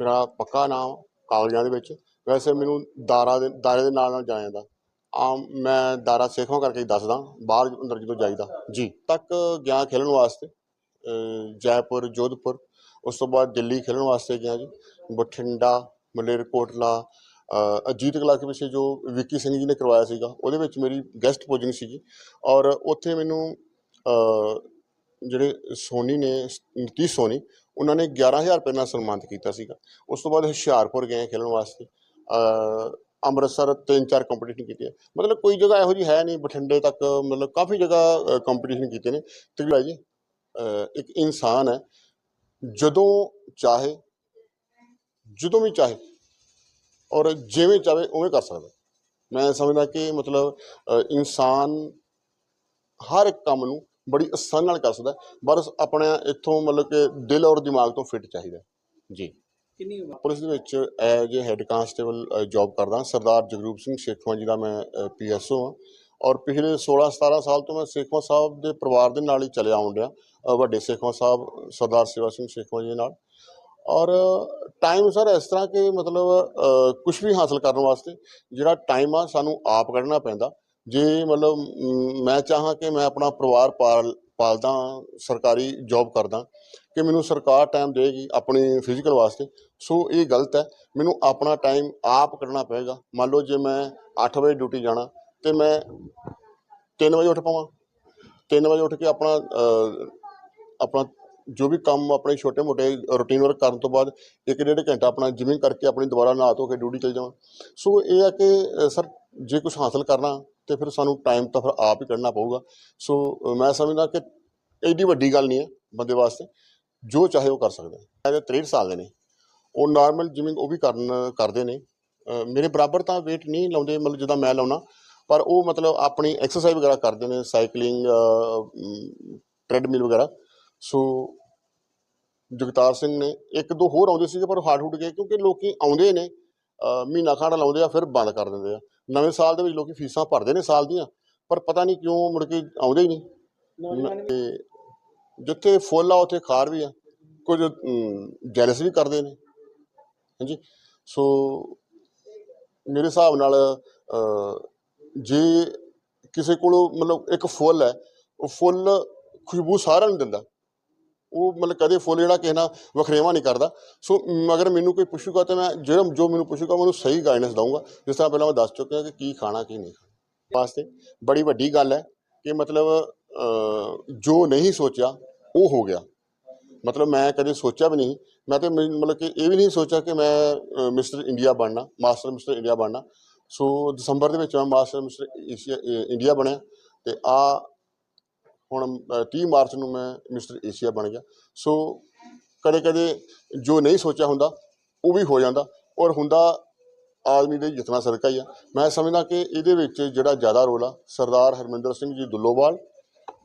ਮੇਰਾ ਪੱਕਾ ਨਾਮ ਕਾਗਜ਼ਾਂ ਦੇ ਵਿੱਚ। ਵੈਸੇ ਮੈਨੂੰ ਦਾਰਾ ਦੇ ਦਾਇਰੇ ਦੇ ਨਾਲ ਨਾਲ ਜਾਣਿਆ ਜਾਂਦਾ ਆਮ ਮੈਂ ਦਾਰਾ ਸੇਖਵਾਂ ਕਰਕੇ ਹੀ ਦੱਸਦਾ, ਬਾਹਰ ਅੰਦਰ ਜਦੋਂ ਜਾਈਦਾ। ਜੀ। ਤੱਕ ਗਿਆ ਖੇਲਣ ਵਾਸਤੇ ਜੈਪੁਰ, ਜੋਧਪੁਰ। ਉਸ ਤੋਂ ਬਾਅਦ ਦਿੱਲੀ ਖੇਲਣ ਵਾਸਤੇ ਗਿਆ ਜੀ। ਬਠਿੰਡਾ ਮਲੇਰਕੋਟਲਾ ਅਹ, ਅਜੀਤ ਕਲਾਸ ਵਿੱਚ ਜੋ ਵਿੱਕੀ ਸਿੰਘ ਜੀ ਨੇ ਕਰਵਾਇਆ ਸੀਗਾ, ਉਹਦੇ ਵਿੱਚ ਮੇਰੀ ਗੈਸਟ ਪੋਜਿੰਗ ਸੀਗੀ। ਔਰ ਉੱਥੇ ਮੈਨੂੰ ਜਿਹੜੇ ਸੋਨੀ ਨੇ ਨਤੀਸ਼ ਸੋਨੀ ਉਹਨਾਂ ਨੇ 11000 ਰੁਪਏ ਨਾਲ ਸਨਮਾਨਿਤ ਕੀਤਾ ਸੀਗਾ। ਉਸ ਤੋਂ ਬਾਅਦ ਹੁਸ਼ਿਆਰਪੁਰ ਗਏ ਖੇਲਣ ਵਾਸਤੇ। ਅੰਮ੍ਰਿਤਸਰ ਤਿੰਨ ਚਾਰ ਕੰਪੀਟੀਸ਼ਨ ਕੀਤੇ ਮਤਲਬ ਕੋਈ ਜਗ੍ਹਾ ਇਹੋ ਜੀ ਹੈ ਨਹੀਂ, ਬਠਿੰਡੇ ਤੱਕ ਮਤਲਬ ਕਾਫੀ ਜਗ੍ਹਾ ਕੰਪੀਟੀਸ਼ਨ ਕੀਤੇ ਨੇ। ਤੇ ਜੀ ਇੱਕ ਇਨਸਾਨ ਹੈ, ਜਦੋਂ ਚਾਹੇ, ਜਦੋਂ ਵੀ ਚਾਹੇ, ਔਰ ਜਿਵੇਂ ਚਾਹੇ ਉਵੇਂ ਕਰ ਸਕਦਾ। ਮੈਂ ਸਮਝਦਾ ਕਿ ਮਤਲਬ ਇਨਸਾਨ ਹਰ ਇੱਕ ਕੰਮ ਨੂੰ ਬੜੀ ਆਸਾਨੀ ਨਾਲ ਕਰ ਸਕਦਾ। ਬਸ ਆਪਣੇ ਇੱਥੋਂ ਮਤਲਬ ਕਿ ਦਿਲ ਔਰ ਦਿਮਾਗ ਤੋਂ ਫਿੱਟ ਚਾਹੀਦਾ। ਜੀ। ਕਿੰਨੀ ਉਮਰ? ਪੁਲਿਸ ਦੇ ਵਿੱਚ ਐਜ ਹੈੱਡ ਕਾਂਸਟੇਬਲ ਜੌਬ ਕਰਦਾ ਸਰਦਾਰ ਜਗਰੂਪ ਸਿੰਘ ਸੇਖਵਾਂ ਜੀ ਦਾ ਮੈਂ ਪੀਐਸਓ ਹਾਂ। ਔਰ ਪਿਛਲੇ 16 17 ਸਾਲ ਤੋਂ ਮੈਂ ਸੇਖਵਾਂ ਸਾਹਿਬ ਦੇ ਪਰਿਵਾਰ ਦੇ ਨਾਲ ਹੀ ਚੱਲਿਆ ਅ, ਵੱਡੇ ਸੇਖਵਾਂ ਸਾਹਿਬ ਸਰਦਾਰ ਸੇਵਾ ਸਿੰਘ ਸੇਖਵਾਂ ਜੀ ਨਾਲ। ਔਰ ਟਾਈਮ ਸਰ ਇਸ ਤਰ੍ਹਾਂ ਕਿ ਮਤਲਬ ਕੁਝ ਵੀ ਹਾਸਲ ਕਰਨ ਵਾਸਤੇ ਜਿਹੜਾ ਟਾਈਮ ਆ ਸਾਨੂੰ ਆਪ ਕੱਢਣਾ ਪੈਂਦਾ। ਜੇ ਮਤਲਬ ਮੈਂ ਚਾਹਾਂ ਕਿ ਮੈਂ ਆਪਣਾ ਪਰਿਵਾਰ ਪਾਲ, ਪਾਲਦਾ, ਸਰਕਾਰੀ ਜੌਬ ਕਰਦਾ, ਕਿ ਮੈਨੂੰ ਸਰਕਾਰ ਟਾਈਮ ਦੇਗੀ ਆਪਣੀ ਫਿਜ਼ੀਕਲ ਵਾਸਤੇ। ਸੋ ਇਹ ਗਲਤ ਹੈ। ਮੈਨੂੰ ਆਪਣਾ ਟਾਈਮ ਆਪ ਕੱਢਣਾ ਪਏਗਾ। ਮੰਨ ਲਓ ਜੇ ਮੈਂ 8 ਵਜੇ ਡਿਊਟੀ ਜਾਣਾ, ਤੇ ਮੈਂ 3 ਵਜੇ ਉੱਠ ਪਾਵਾਂ। 3 ਵਜੇ ਉੱਠ ਕੇ ਆਪਣਾ ਆਪਣਾ ਜੋ ਵੀ ਕੰਮ ਆਪਣੇ ਛੋਟੇ ਮੋਟੇ ਰੂਟੀਨ ਵਰਕ ਕਰਨ ਤੋਂ ਬਾਅਦ ਇੱਕ ਡੇਢ ਘੰਟਾ ਆਪਣਾ ਜਿਮਿੰਗ ਕਰਕੇ ਆਪਣੀ ਦੁਬਾਰਾ ਨਹਾ ਧੋ ਕੇ ਡਿਊਟੀ ਚਲ ਜਾਵਾਂ। ਸੋ ਇਹ ਆ ਕਿ ਸਰ, ਜੇ ਕੁਝ ਹਾਸਲ ਕਰਨਾ ਤੇ ਫਿਰ ਸਾਨੂੰ ਟਾਈਮ ਤਾਂ ਫਿਰ ਆਪ ਹੀ ਕੱਢਣਾ ਪਊਗਾ। ਸੋ ਮੈਂ ਸਮਝਦਾ ਕਿ ਐਡੀ ਵੱਡੀ ਗੱਲ ਨਹੀਂ ਹੈ ਬੰਦੇ ਵਾਸਤੇ, ਜੋ ਚਾਹੇ ਉਹ ਕਰ ਸਕਦਾ ਹੈ ਇਹ 63 ਸਾਲ ਦੇ ਨੇ। ਉਹ ਨਾਰਮਲ ਜਿਮਿੰਗ ਉਹ ਵੀ ਕਰਨ, ਕਰਦੇ ਨੇ। ਮੇਰੇ ਬਰਾਬਰ ਤਾਂ weight ਨਹੀਂ ਲਾਉਂਦੇ, ਮਤਲਬ ਜਿੱਦਾਂ ਮੈਂ ਲਾਉਣਾ ਪਰ ਉਹ ਮਤਲਬ ਆਪਣੀ ਐਕਸਰਸਾਈਜ਼ ਵਗੈਰਾ ਕਰਦੇ ਨੇ ਸਾਈਕਲਿੰਗ ਟ੍ਰੈਡਮਿਲ ਵਗੈਰਾ। ਸੋ ਜਗਤਾਰ ਸਿੰਘ ਨੇ ਇੱਕ ਦੋ ਹੋਰ ਆਉਂਦੇ ਸੀਗੇ, ਪਰ ਹਟ ਹੁਟ ਗਏ ਕਿਉਂਕਿ ਲੋਕੀ ਆਉਂਦੇ ਨੇ। ਮਹੀਨਾ ਖਾਣਾ ਲਾਉਂਦੇ ਆ ਫਿਰ ਬੰਦ ਕਰ ਦਿੰਦੇ ਆ। ਨਵੇਂ ਸਾਲ ਦੇ ਵਿੱਚ ਲੋਕੀ ਫੀਸਾਂ ਭਰਦੇ ਨੇ ਸਾਲ ਦੀਆਂ ਪਰ ਪਤਾ ਨਹੀਂ ਕਿਉਂ ਮੁੜ ਕੇ ਆਉਂਦੇ ਹੀ ਨਹੀਂ। ਤੇ ਜਿੱਥੇ ਫੁੱਲ ਆ ਉੱਥੇ ਖਾਰ ਵੀ ਆ। ਕੁਝ ਜੈਲਸ ਵੀ ਕਰਦੇ ਨੇ। ਹਾਂਜੀ। ਸੋ ਮੇਰੇ ਹਿਸਾਬ ਨਾਲ ਜੇ ਕਿਸੇ ਕੋਲ ਮਤਲਬ ਇੱਕ ਫੁੱਲ ਹੈ ਉਹ ਫੁੱਲ ਖੁਸ਼ਬੂ ਸਾਰਿਆਂ ਨੂੰ ਦਿੰਦਾ। ਉਹ ਮਤਲਬ ਕਦੇ ਫੁੱਲ ਜਿਹੜਾ ਕਿਸੇ ਨਾਲ ਵਖਰੇਵਾ ਨਹੀਂ ਕਰਦਾ। ਸੋ ਅਗਰ ਮੈਨੂੰ ਕੋਈ ਪੁੱਛੂਗਾ ਤਾਂ ਮੈਂ ਜਿਹੜਾ ਜੋ ਮੈਨੂੰ ਪੁੱਛੂਗਾ, ਮੈਂ ਉਹਨੂੰ ਸਹੀ ਗਾਈਡੈਂਸ ਦਊਂਗਾ। ਜਿਸ ਤਰ੍ਹਾਂ ਪਹਿਲਾਂ ਮੈਂ ਦੱਸ ਚੁੱਕਿਆ ਕਿ ਕੀ ਖਾਣਾ, ਕੀ ਨਹੀਂ ਖਾਣਾ। ਵਾਸਤੇ ਬੜੀ ਵੱਡੀ ਗੱਲ ਹੈ ਕਿ ਮਤਲਬ ਜੋ ਨਹੀਂ ਸੋਚਿਆ, ਉਹ ਹੋ ਗਿਆ। ਮਤਲਬ ਮੈਂ ਕਦੇ ਸੋਚਿਆ ਵੀ ਨਹੀਂ। ਮੈਂ ਤੇ ਮਤਲਬ ਕਿ ਇਹ ਵੀ ਨਹੀਂ ਸੋਚਿਆ ਕਿ ਮੈਂ ਮਿਸਟਰ ਇੰਡੀਆ ਬਣਨਾ, ਮਾਸਟਰ ਮਿਸਟਰ ਇੰਡੀਆ ਬਣਨਾ। ਸੋ ਦਸੰਬਰ ਦੇ ਵਿੱਚ ਮੈਂ ਮਾਸਟਰ ਮਿਸਟਰ ਏਸ਼ੀਆ ਇੰਡੀਆ ਬਣਿਆ ਤੇ ਆ ਹੁਣ ਅ, 30 ਮਾਰਚ ਨੂੰ ਮੈਂ ਮਿਸਟਰ ਏਸ਼ੀਆ ਬਣ ਗਿਆ। ਸੋ ਕਦੇ ਕਦੇ ਜੋ ਨਹੀਂ ਸੋਚਿਆ ਹੁੰਦਾ ਉਹ ਵੀ ਹੋ ਜਾਂਦਾ ਔਰ ਹੁੰਦਾ ਆਦਮੀ ਦੇ ਜਿਤਨਾ ਸਦਕਾ ਹੀ ਆ। ਮੈਂ ਸਮਝਦਾ ਕਿ ਇਹਦੇ ਵਿੱਚ ਜਿਹੜਾ ਜ਼ਿਆਦਾ ਰੋਲ ਆ ਸਰਦਾਰ ਹਰਮਿੰਦਰ ਸਿੰਘ ਜੀ ਦੁੱਲੋਵਾਲ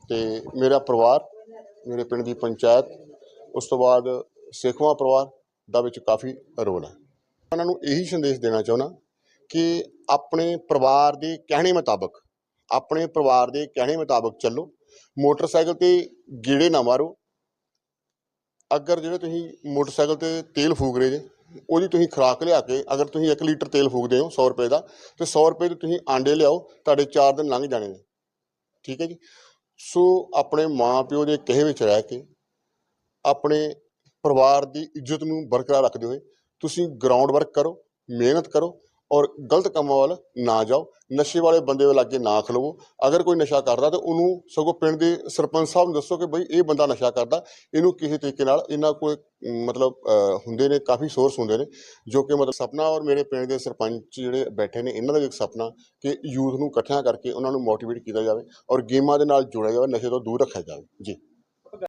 ਤੇ ਮੇਰਾ ਪਰਿਵਾਰ ਮੇਰੇ ਪਿੰਡ ਦੀ ਪੰਚਾਇਤ ਉਸ ਤੋਂ ਬਾਅਦ ਸੇਖਵਾਂ ਪਰਿਵਾਰ ਦਾ ਵਿੱਚ ਕਾਫੀ ਰੋਲ ਹੈ ਉਹਨਾਂ ਨੂੰ ਇਹੀ ਸੰਦੇਸ਼ ਦੇਣਾ ਚਾਹੁੰਦਾ ਕਿ ਆਪਣੇ ਪਰਿਵਾਰ ਦੇ ਕਹਿਣੇ ਮੁਤਾਬਕ ਆਪਣੇ ਪਰਿਵਾਰ ਦੇ ਕਹਿਣੇ ਮੁਤਾਬਕ ਚੱਲੋ। ਮੋਟਰਸਾਈਕਲ ਤੇ ਗੇੜੇ ਨਾ ਮਾਰੋ। ਅਗਰ ਜਿਹੜੇ ਤੁਸੀਂ ਮੋਟਰਸਾਈਕਲ ਤੇ ਤੇਲ ਫੂਕ ਰਹੇ ਜੇ, ਉਹਦੀ ਤੁਸੀਂ ਖੁਰਾਕ ਲਿਆ ਕੇ ਅਗਰ ਤੁਸੀਂ 1 ਲੀਟਰ ਤੇਲ ਫੂਕਦੇ ਹੋ 100 ਰੁਪਏ ਦਾ, ਤੇ 100 ਰੁਪਏ ਦੇ ਤੁਸੀਂ ਆਂਡੇ ਲਿਆਓ, ਤੁਹਾਡੇ 4 ਦਿਨ ਲੰਘ ਜਾਣੇ ਨੇ। ਠੀਕ ਹੈ ਜੀ? ਸੋ ਆਪਣੇ ਮਾਂ ਪਿਓ ਦੇ ਕਹੇ ਵਿੱਚ ਰਹਿ ਕੇ, ਆਪਣੇ ਪਰਿਵਾਰ ਦੀ ਇੱਜ਼ਤ ਨੂੰ ਬਰਕਰਾਰ ਰੱਖਦੇ ਹੋਏ ਤੁਸੀਂ ਗਰਾਊਂਡ ਵਰਕ ਕਰੋ, ਮਿਹਨਤ ਕਰੋ ਔਰ ਗਲਤ ਕੰਮਾਂ ਵੱਲ ਨਾ ਜਾਓ, ਨਸ਼ੇ ਵਾਲੇ ਬੰਦੇ ਵੱਲ ਲਾਗੇ ਨਾ ਖਲਵੋ। ਅਗਰ ਕੋਈ ਨਸ਼ਾ ਕਰਦਾ ਤਾਂ ਉਹਨੂੰ ਸਗੋਂ ਪਿੰਡ ਦੇ ਸਰਪੰਚ ਸਾਹਿਬ ਨੂੰ ਦੱਸੋ ਕਿ ਬਈ ਇਹ ਬੰਦਾ ਨਸ਼ਾ ਕਰਦਾ, ਇਹਨੂੰ ਕਿਸੇ ਤਰੀਕੇ ਨਾਲ ਇਹਨਾਂ ਕੋਲ ਮਤਲਬ ਹੁੰਦੇ ਨੇ, ਕਾਫੀ ਸੋਰਸ ਹੁੰਦੇ ਨੇ, ਜੋ ਕਿ ਮਤਲਬ ਸੁਪਨਾ ਔਰ ਮੇਰੇ ਪਿੰਡ ਦੇ ਸਰਪੰਚ ਜਿਹੜੇ ਬੈਠੇ ਨੇ, ਇਹਨਾਂ ਦਾ ਵੀ ਇੱਕ ਸੁਪਨਾ ਕਿ ਯੂਥ ਨੂੰ ਇਕੱਠਿਆਂ ਕਰਕੇ ਉਹਨਾਂ ਨੂੰ ਮੋਟੀਵੇਟ ਕੀਤਾ ਜਾਵੇ ਔਰ ਗੇਮਾਂ ਦੇ ਨਾਲ ਜੋੜਿਆ ਜਾਵੇ, ਨਸ਼ੇ ਤੋਂ ਦੂਰ ਰੱਖਿਆ ਜਾਵੇ। ਜੀ।